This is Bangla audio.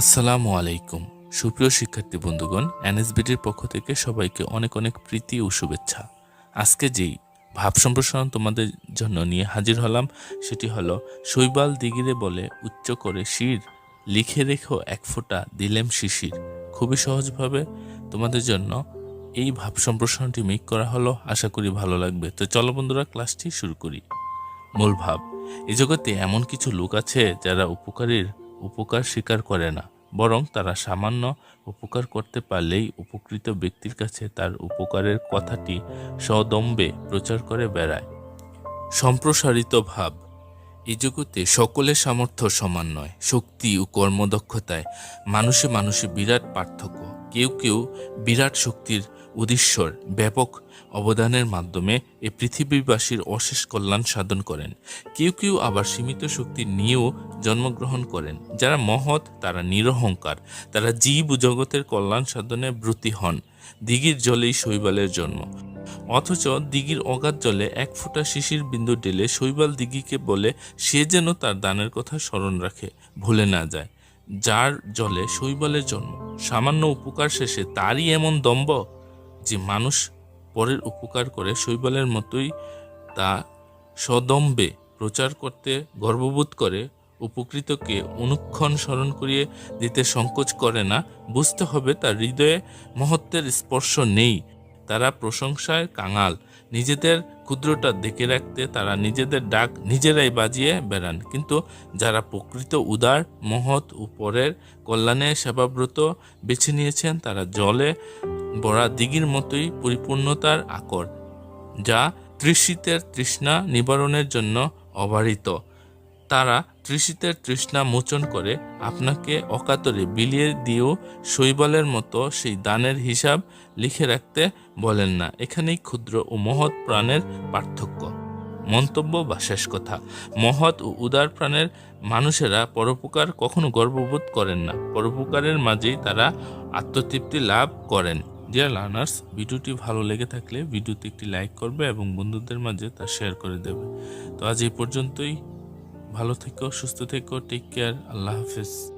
আসসালামু আলাইকুম। সুপ্রিয় শিক্ষার্থী বন্ধুগণ এনএসবিটির পক্ষ থেকে সবাইকে অনেক অনেক প্রীতি ও শুভেচ্ছা। আজকে যেই ভাব সম্প্রসারণ তোমাদের জন্য নিয়ে হাজির হলাম, সেটি হলো শৈবাল দিগিরে বলে, উচ্চ করে শির, লিখে রেখো এক ফোঁটা দিলেম শিশির। খুবই সহজভাবে তোমাদের জন্য এই ভাব সম্প্রসারণটি মেক করা হলো। আশা করি ভালো লাগবে। তো চলো বন্ধুরা, ক্লাসটি শুরু করি। মূল ভাব এই জগতে এমন কিছু লোক আছে যারা উপকারীর উপকার স্বীকার করে না, বরং তারা সামান্য উপকার করতে পারলেই উপকৃত ব্যক্তির কাছে তার উপকারের কথাটি সদম্বে প্রচার করে বেড়ায়। সম্প্রসারিত ভাব। এই জগতে সকলের সামর্থ্য সমান নয়, শক্তি ও কর্মদক্ষতায় মানুষে মানুষে বিরাট পার্থক্য। কেউ কেউ বিরাট শক্তির উদ্দেশ্যর ব্যাপক অবদানের মাধ্যমে এই পৃথিবীবাসীর অশেষ কল্যাণ সাধন করেন। কেউ কেউ আবার সীমিত শক্তি নিয়েও জন্মগ্রহণ করেন। যারা মহৎ, তারা নিরহংকার, তারা জীব জগতের কল্যাণ সাধনে ব্রতী হন। দিঘির জলেই শৈবালের জন্ম। অথচ দিঘির অগাধ জলে এক ফোঁটা শিশির বিন্দু ঢেলে শৈবাল দিঘিকে বলে, সে যেন তার দানের কথা স্মরণ রাখে, ভুলে না যায়। যার জলে শৈবালের জন্ম। সামান্য উপকার শেষে তারই এমন দম্ভ যে মানুষ পরের উপকার করে শৈবালের মতোই তা সদম্বে প্রচার করতে গর্ববোধ করে উপকৃতকে অনুক্ষণ স্মরণ করিয়ে দিতে সংকোচ করে না, বুঝতে হবে তার হৃদয়ে মহত্বের স্পর্শ নেই। তারা প্রশংসায় কাঙাল। নিজেদের ক্ষুদ্রতা দেখে রাখতে তারা নিজেদের ডাক নিজেরাই বাজিয়ে বেড়ান। কিন্তু যারা প্রকৃত উদার, মহৎ ও পরের কল্যাণে সেবাব্রত বেছে নিয়েছেন, তারা জলে বড়া দিঘির মতোই পরিপূর্ণতার আকর, যা তৃষিতের তৃষ্ণা নিবারণের জন্য অবারিত। তারা তৃষিতের তৃষ্ণা মোচন করে আপনাকে অকাতরে বিলিয়ে দিয়েও শৈবালের মতো সেই দানের হিসাব লিখে রাখতে বলেন না। এখানেই ক্ষুদ্র ও মহৎ প্রাণের পার্থক্য। মন্তব্য বা শেষ কথা, মহৎ ও উদার প্রাণের মানুষেরা পরোপকার কখনো গর্ববোধ করেন না। পরোপকারের মাঝেই তারা আত্মতৃপ্তি লাভ করেন। ডিয়ার লার্নার্স ভিডিওটি ভালো লেগে থাকলে ভিডিওতে একটি লাইক করবে এবং বন্ধুদের মাঝে তা শেয়ার করে দেবে। তো আজ এই পর্যন্তই। ভালো থেকো সুস্থ থেকো টেক কেয়ার আল্লাহ হাফেজ।